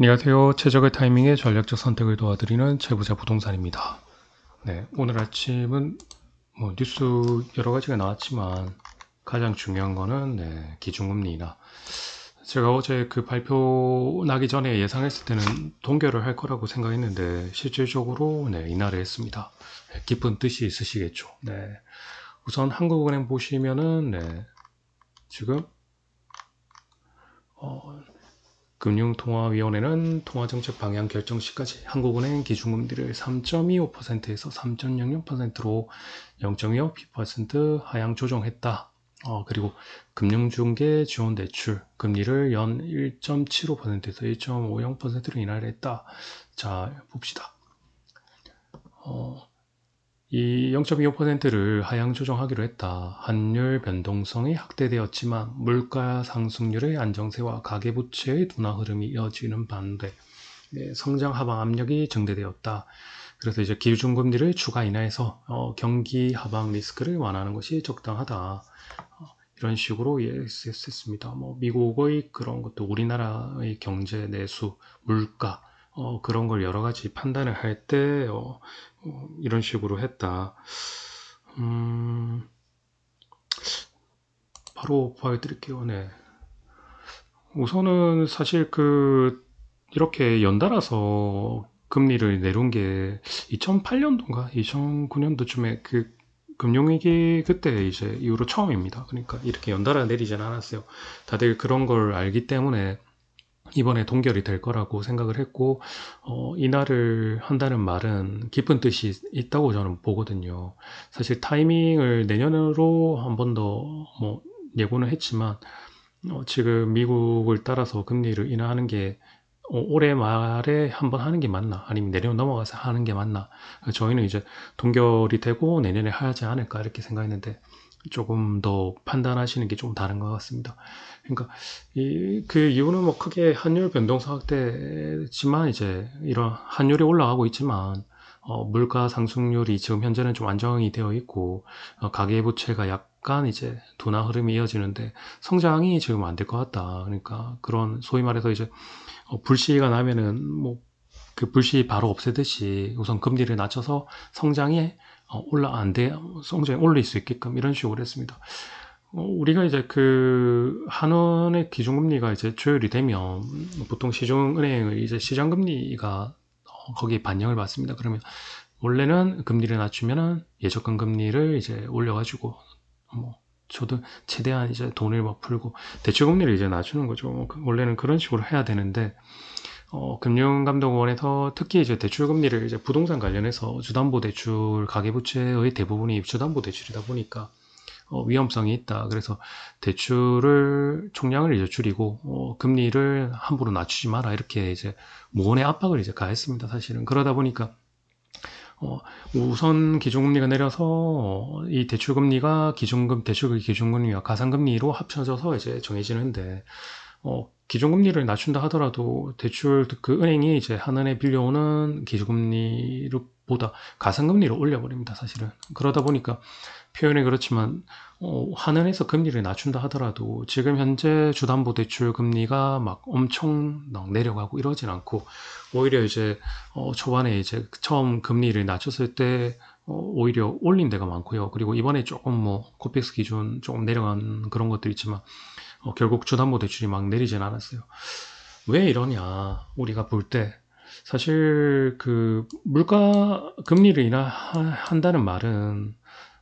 안녕하세요. 최적의 타이밍에 전략적 선택을 도와드리는 최부자 부동산입니다. 네, 오늘 아침은 뭐 뉴스 여러 가지가 나왔지만 가장 중요한 거는 네, 기준금리나 제가 어제 그 발표 나기 전에 예상했을 때는 동결을 할 거라고 생각했는데 실질적으로 네, 인하를 했습니다. 네, 깊은 뜻이 있으시겠죠. 네. 우선 한국은행 보시면은 네, 지금 어, 금융통화위원회는 통화정책 방향 결정 시까지 한국은행 기준금리를 3.25%에서 3.00%로 0.25% 하향 조정했다. 어, 그리고 금융중개 지원 대출 금리를 연 1.75%에서 1.50%로 인하를 했다. 자, 봅시다. 어, 이 0.25%를 하향 조정하기로 했다. 환율 변동성이 확대되었지만 물가 상승률의 안정세와 가계부채의 둔화 흐름이 이어지는 반대 네, 성장 하방 압력이 증대되었다. 그래서 이제 기준금리를 추가 인하해서 어, 경기 하방 리스크를 완화하는 것이 적당하다. 어, 이런 식으로 이해했습니다. 뭐 미국의 그런 것도 우리나라의 경제 내수, 물가 어, 그런 걸 여러 가지 판단을 할때 어, 어, 이런 식으로 했다. 음, 바로 보여 드릴게요. 네. 우선은 사실 그 이렇게 연달아서 금리를 내려온 게 2008년도인가 2009년도쯤에 그 금융위기 그때 이제 이후로 처음입니다. 그러니까 이렇게 연달아 내리진 않았어요. 다들 그런 걸 알기 때문에 이번에 동결이 될 거라고 생각을 했고 어, 인하를 한다는 말은 깊은 뜻이 있다고 저는 보거든요. 사실 타이밍을 내년으로 한 번 더 뭐 예고는 했지만 어, 지금 미국을 따라서 금리를 인하하는 게 어, 올해 말에 한 번 하는 게 맞나 아니면 내년 넘어가서 하는 게 맞나 저희는 이제 동결이 되고 내년에 하지 않을까 이렇게 생각했는데 조금 더 판단하시는 게 좀 다른 것 같습니다. 그러니까 이, 그 이유는 뭐 크게 환율 변동성 확대지만 이제 이런 환율이 올라가고 있지만 어, 물가 상승률이 지금 현재는 좀 안정이 되어 있고 어, 가계부채가 약간 이제 둔화 흐름이 이어지는데 성장이 지금 안 될 것 같다. 그러니까 그런 소위 말해서 이제 어, 불시가 나면은 뭐 그 불시 바로 없애듯이 우선 금리를 낮춰서 성장이 어, 올라 안 돼, 성장이 올릴 수 있게끔 이런 식으로 했습니다. 어, 우리가 이제 그 한원의 기준금리가 이제 조율이 되면 보통 시중은행의 이제 시장금리가 어, 거기에 반영을 받습니다. 그러면 원래는 금리를 낮추면은 예적금 금리를 이제 올려가지고 뭐 저도 최대한 이제 돈을 막 풀고 대출금리를 이제 낮추는 거죠. 뭐그 원래는 그런 식으로 해야 되는데 어, 금융감독원에서 특히 이제 대출 금리를 이제 부동산 관련해서 주담보 대출 가계부채의 대부분이 주담보 대출이다 보니까 어, 위험성이 있다. 그래서 대출을 총량을 이제 줄이고 어, 금리를 함부로 낮추지 마라 이렇게 이제 무언의 압박을 이제 가했습니다. 사실은 그러다 보니까 어, 우선 기준금리가 내려서 어, 이 대출금리가 기준금 대출 기준금리와 가상금리로 합쳐져서 이제 정해지는데 어, 기준금리를 낮춘다 하더라도 대출 그 은행이 이제 한은에 빌려오는 기준금리보다 가상금리를 올려버립니다. 사실은 그러다 보니까 표현이 그렇지만 어, 한은에서 금리를 낮춘다 하더라도 지금 현재 주담보대출 금리가 막 엄청 내려가고 이러진 않고 오히려 이제 어, 초반에 이제 처음 금리를 낮췄을 때 어, 오히려 올린 데가 많고요. 그리고 이번에 조금 뭐 코픽스 기준 조금 내려간 그런 것들 있지만 어, 결국 주담보 대출이 막 내리진 않았어요. 왜 이러냐 우리가 볼 때 사실 그 물가 금리를 인하한다는 말은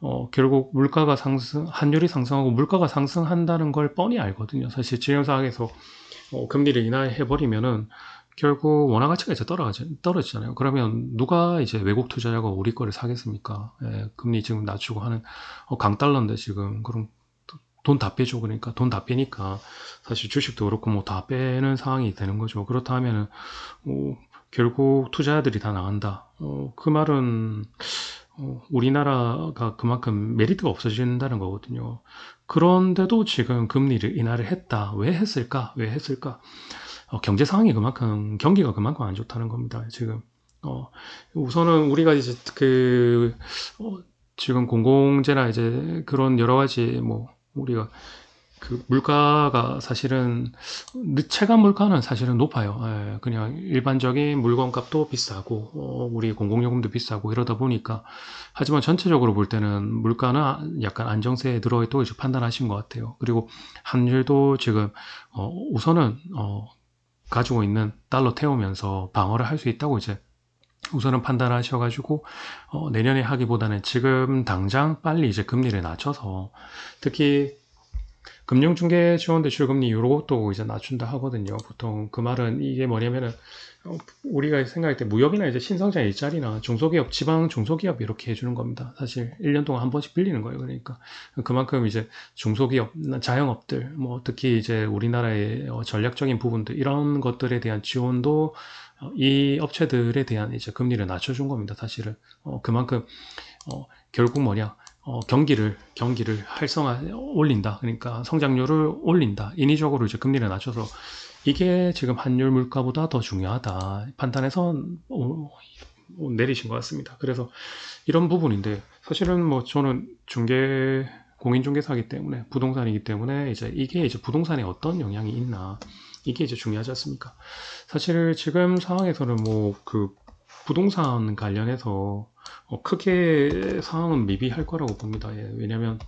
어, 결국 물가가 상승, 환율이 상승하고 물가가 상승한다는 걸 뻔히 알거든요. 사실 진행사항에서 어, 금리를 인하해 버리면은 결국 원화 가치가 이제 떨어지, 떨어지잖아요. 그러면 누가 이제 외국 투자자가 우리 거를 사겠습니까? 예, 금리 지금 낮추고 하는 어, 강달러인데 지금 그럼 돈 다 빼줘 그러니까 돈 다 빼니까 사실 주식도 그렇고 뭐 다 빼는 상황이 되는 거죠. 그렇다면은 어, 결국 투자자들이 다 나간다. 어, 그 말은 어, 우리나라가 그만큼 메리트가 없어진다는 거거든요. 그런데도 지금 금리를 인하를 했다. 왜 했을까? 왜 했을까? 어, 경제 상황이 그만큼 경기가 그만큼 안 좋다는 겁니다. 지금 어, 우선은 우리가 이제 그 어, 지금 공공재나 이제 그런 여러 가지 뭐 우리가 그 물가가 사실은 체감 물가는 사실은 높아요. 예, 그냥 일반적인 물건값도 비싸고 어, 우리 공공요금도 비싸고 이러다 보니까 하지만 전체적으로 볼 때는 물가는 약간 안정세에 들어있다고 이제 판단하신 것 같아요. 그리고 환율도 지금 어, 우선은 어, 가지고 있는 달러 태우면서 방어를 할 수 있다고 이제 우선은 판단하셔가지고 어, 내년에 하기보다는 지금 당장 빨리 이제 금리를 낮춰서 특히 금융중개 지원 대출 금리 이것도 이제 낮춘다 하거든요. 보통 그 말은 이게 뭐냐면은 어, 우리가 생각할 때 무역이나 이제 신성장 일자리나 중소기업, 지방 중소기업 이렇게 해주는 겁니다. 사실 1년 동안 한 번씩 빌리는 거예요. 그러니까 그만큼 이제 중소기업, 자영업들, 뭐 특히 이제 우리나라의 어, 전략적인 부분들 이런 것들에 대한 지원도 어, 이 업체들에 대한 이제 금리를 낮춰준 겁니다. 사실은 어, 그만큼 어, 결국 뭐냐 어, 경기를 경기를 활성화 올린다. 그러니까 성장률을 올린다. 인위적으로 이제 금리를 낮춰서 이게 지금 환율 물가보다 더 중요하다. 판단해서 어, 어, 내리신 것 같습니다. 그래서 이런 부분인데 사실은 뭐 저는 중개 공인중개사기 때문에 부동산이기 때문에 이제 이게 이제 부동산에 어떤 영향이 있나 이게 이제 중요하지 않습니까? 사실 지금 상황에서는 뭐 그 부동산 관련해서 어, 크게 상황은 미비할 거라고 봅니다. 예, 왜냐면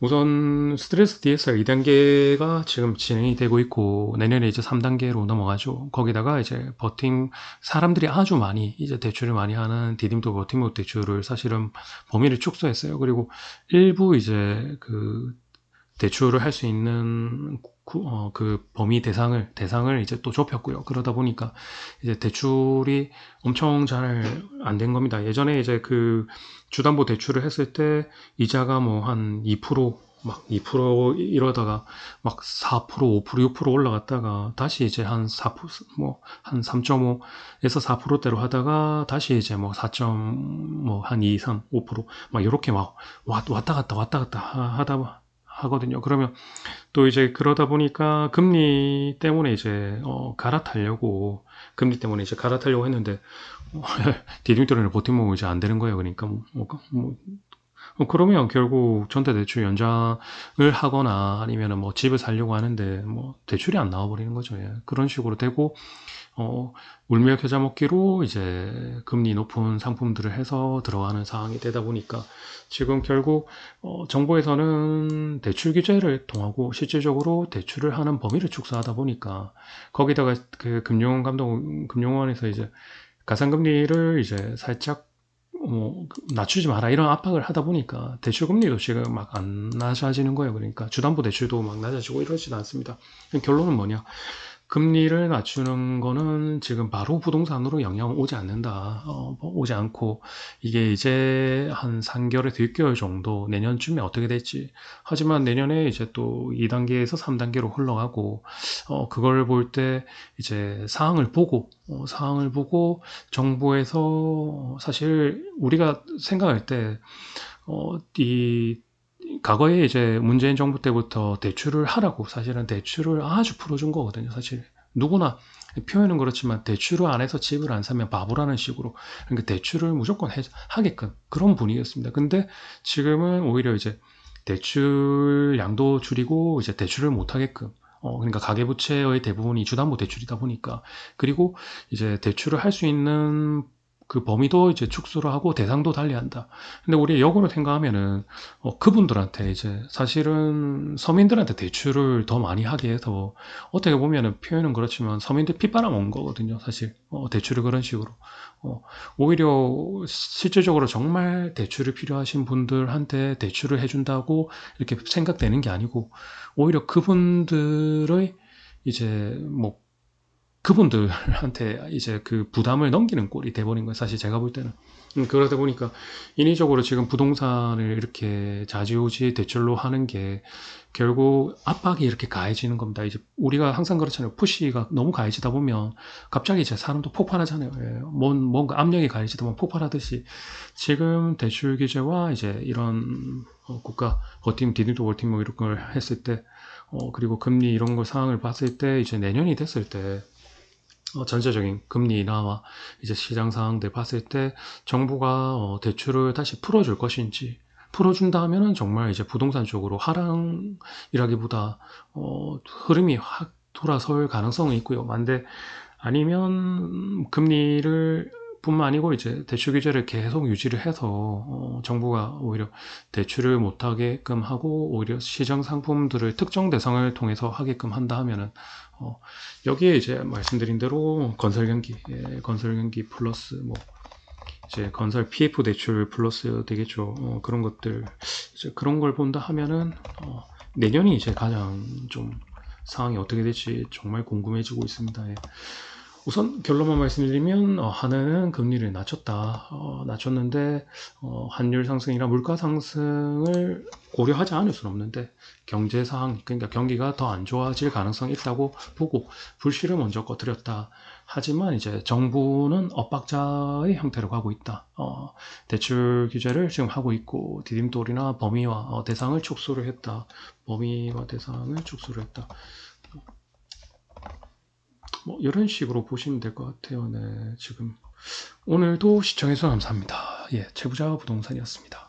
우선 스트레스 DSR 2단계가 지금 진행이 되고 있고 내년에 이제 3단계로 넘어가죠. 거기다가 이제 버팅 사람들이 아주 많이 이제 대출을 많이 하는 디딤도 버팅목 대출을 사실은 범위를 축소했어요. 그리고 일부 이제 그 대출을 할 수 있는 구, 어, 그 범위 대상을 대상을 이제 또 좁혔고요. 그러다 보니까 이제 대출이 엄청 잘 안 된 겁니다. 예전에 이제 그 주담보 대출을 했을 때 이자가 뭐 한 2%막 2% 이러다가 막 4%, 5%, 6% 올라갔다가 다시 이제 한 4%, 뭐 한 3.5에서 4%대로 하다가 다시 이제 뭐 4. 뭐한 2, 3, 5%막 이렇게 막 왔다 갔다 왔다 갔다 하다 하거든요. 그러면 또 이제 그러다 보니까 금리 때문에 이제 어, 갈아타려고 금리 때문에 이제 갈아타려고 했는데 어, 디딤돌이나 버티면 이제 안 되는 거예요. 그러니까 뭐, 뭐, 뭐 어, 그러면 결국 전태대출 연장을 하거나 아니면은 뭐 집을 살려고 하는데 뭐 대출이 안 나와버리는 거죠. 예. 그런 식으로 되고 어, 울며 겨자 먹기로 이제 금리 높은 상품들을 해서 들어가는 상황이 되다 보니까 지금 결국 어, 정부에서는 대출 규제를 통하고 실질적으로 대출을 하는 범위를 축소하다 보니까 거기다가 그 금융 감독 금융원에서 이제 가상금리를 이제 살짝 뭐 낮추지 마라 이런 압박을 하다 보니까 대출 금리도 지금 막 안 낮아지는 거예요. 그러니까 주담보 대출도 막 낮아지고 이러지는 않습니다. 결론은 뭐냐? 금리를 낮추는 거는 지금 바로 부동산으로 영향 오지 않는다. 어, 뭐 오지 않고 이게 이제 한 3개월에서 6개월 정도 내년쯤에 어떻게 될지. 하지만 내년에 이제 또 2단계에서 3단계로 흘러가고 어, 그걸 볼 때 이제 상황을 보고 어, 상황을 보고 정부에서 사실 우리가 생각할 때 어, 이 과거에 이제 문재인 정부 때부터 대출을 하라고 사실은 대출을 아주 풀어준 거거든요. 사실 누구나 표현은 그렇지만 대출을 안 해서 집을 안 사면 바보라는 식으로 그러니까 대출을 무조건 해, 하게끔 그런 분위기였습니다. 근데 지금은 오히려 이제 대출 양도 줄이고 이제 대출을 못 하게끔 어, 그러니까 가계부채의 대부분이 주담보 대출이다 보니까 그리고 이제 대출을 할 수 있는 그 범위도 이제 축소를 하고 대상도 달리한다. 근데 우리 역으로 생각하면은 어, 그분들한테 이제 사실은 서민들한테 대출을 더 많이 하게 해서 어떻게 보면은 표현은 그렇지만 서민들 핏바람 온 거거든요. 사실 어, 대출을 그런 식으로 어, 오히려 실질적으로 정말 대출이 필요하신 분들한테 대출을 해준다고 이렇게 생각되는 게 아니고 오히려 그분들의 이제 뭐 그분들한테 이제 그 부담을 넘기는 꼴이 돼버린 거예요. 사실 제가 볼 때는. 음, 그러다 보니까 인위적으로 지금 부동산을 이렇게 자지우지 대출로 하는 게 결국 압박이 이렇게 가해지는 겁니다. 이제 우리가 항상 그렇잖아요. 푸시가 너무 가해지다 보면 갑자기 이제 사람도 폭발하잖아요. 예. 뭔, 뭔가 압력이 가해지다 보면 폭발하듯이 지금 대출 규제와 이제 이런 어, 국가 버팀, 디딤도 월팀 뭐 이런 걸 했을 때 어, 그리고 금리 이런 거 상황을 봤을 때 이제 내년이 됐을 때 어, 전체적인 금리 인하와 이제 시장 상황들 봤을 때 정부가 어, 대출을 다시 풀어줄 것인지 풀어준다 하면은 정말 이제 부동산 쪽으로 하락이라기보다 어, 흐름이 확 돌아설 가능성이 있고요. 만데 아니면 금리를 뿐만 아니고 이제 대출 규제를 계속 유지를 해서 어, 정부가 오히려 대출을 못하게끔 하고 오히려 시장 상품들을 특정 대상을 통해서 하게끔 한다 하면은 어, 여기에 이제 말씀드린 대로 건설 경기, 예, 건설 경기 플러스 뭐 이제 건설 PF 대출 플러스 되겠죠. 어, 그런 것들 이제 그런 걸 본다 하면은 어, 내년이 이제 가장 좀 상황이 어떻게 될지 정말 궁금해지고 있습니다. 예. 우선 결론만 말씀드리면 어, 한해는 금리를 낮췄다. 어, 낮췄는데 어, 환율 상승이나 물가 상승을 고려하지 않을 수는 없는데 경제 상황 그러니까 경기가 더 안 좋아질 가능성이 있다고 보고 불씨를 먼저 꺼뜨렸다. 하지만 이제 정부는 엇박자의 형태로 가고 있다. 어, 대출 규제를 지금 하고 있고 디딤돌이나 범위와 어, 대상을 축소를 했다. 범위와 대상을 축소를 했다. 뭐 이런 식으로 보시면 될 것 같아요. 네, 지금 오늘도 시청해주셔서 감사합니다. 예, 최부자 부동산이었습니다.